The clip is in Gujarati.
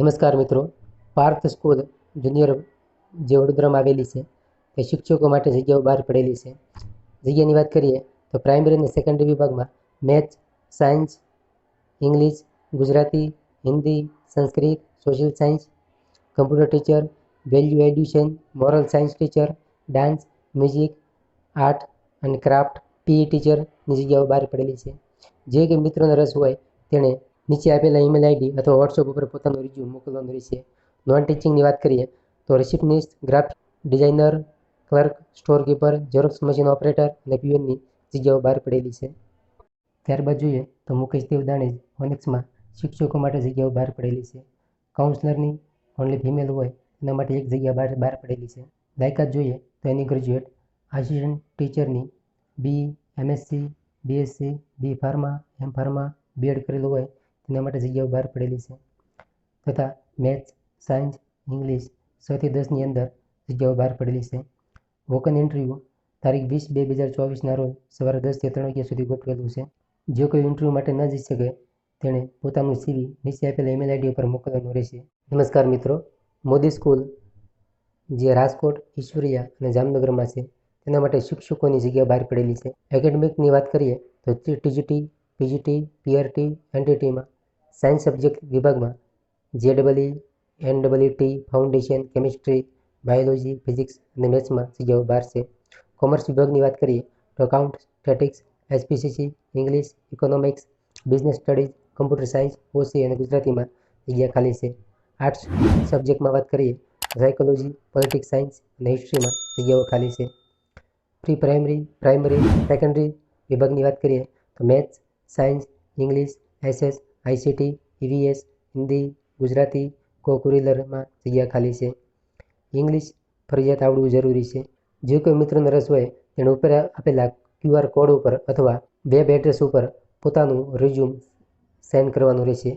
નમસ્કાર મિત્રો. પાર્થ સ્કૂલ જુનિયર જે વડોદરામાં આવેલી છે, તે શિક્ષકો માટે જગ્યાઓ બહાર પડેલી છે. જગ્યાની વાત કરીએ, તો પ્રાઇમરી અને સેકન્ડરી વિભાગમાં maths, science, English, Gujarati, Hindi, Sanskrit, social science, computer teacher, value education moral science teacher, dance, music, art અને ક્રાફ્ટ, પીઈ ટીચરની જગ્યાઓ બહાર પડેલી છે. જે કે મિત્રોને રસ હોય, તેણે નીચે આપેલા ઈમેલ આઈડી અથવા વોટ્સઅપ ઉપર પોતાનું રિઝ્યુમ મોકલવાનું રહેશે. નોન ટીચિંગની વાત કરીએ, તો receptionist graphic designer clerk store keeper xerox machine operator અને પીએનની જગ્યાઓ બહાર પડેલી છે. ત્યારબાદ જોઈએ તો મુકેશ દેવદાણી ફોનિક્સમાં શિક્ષકો માટે જગ્યાઓ બહાર પડેલી છે. કાઉન્સલરની ઓનલી ફિમેલ હોય, એના માટે એક જગ્યા બહાર બહાર પડેલી છે. લાયકાત જોઈએ તો એની graduate assistant ટીચરની B MSc BSc B pharma M pharma BEd કરેલું હોય તેના માટે જગ્યાઓ બહાર પડેલી છે. તથા મેથ્સ, સાયન્સ, ઇંગ્લિશ છથી દસની અંદર જગ્યાઓ બહાર પડેલી છે. વોકન ઇન્ટરવ્યૂ તારીખ વીસ બે બે હજાર ચોવીસના રોજ સવારે દસથી ત્રણ વાગ્યા સુધી ગોઠવેલું છે. જો કોઈ ઇન્ટરવ્યૂ માટે ન જઈ શકે, તેણે પોતાનું સીવી નીચે આપેલા ઈમેલ આઈડી ઉપર મોકલવાનું રહેશે. નમસ્કાર મિત્રો, મોદી સ્કૂલ, જે રાજકોટ, ઈશ્વરિયા અને જામનગરમાં છે, તેના માટે શિક્ષકોની જગ્યા બહાર પડેલી છે. એકેડેમિકની વાત કરીએ તો ટીજીટી પીજીટી પીઆરટી એનટીટીમાં સાયન્સ સબ્જેક્ટ વિભાગમાં J double E N double E T, foundation, chemistry, biology, physics અને મેથ્સમાં જગ્યાઓ બહાર છે. કોમર્સ વિભાગની વાત કરીએ તો account statistics SPCC, English, economics, business studies, computer science, OC અને ગુજરાતીમાં જગ્યા ખાલી છે. આર્ટ્સ સબ્જેક્ટમાં વાત કરીએ સાયકોલોજી, પોલિટિક્સ સાયન્સ અને હિસ્ટ્રીમાં જગ્યાઓ ખાલી છે. પ્રી પ્રાઇમરી પ્રાઇમરી, સેકન્ડરી વિભાગની વાત કરીએ તો maths, science, English, SS ICT, EVS, Hindi, Gujarati co કરિક્યુલરમાં જગ્યા ખાલી છે. ઇંગ્લિશ ફરજિયાત આવડવું જરૂરી છે. જે કોઈ મિત્રોને રસ હોય, તેણે ઉપર આપેલા ક્યુઆર કોડ ઉપર અથવા વેબ એડ્રેસ ઉપર પોતાનું રિઝ્યુમ સેન્ડ કરવાનું રહેશે.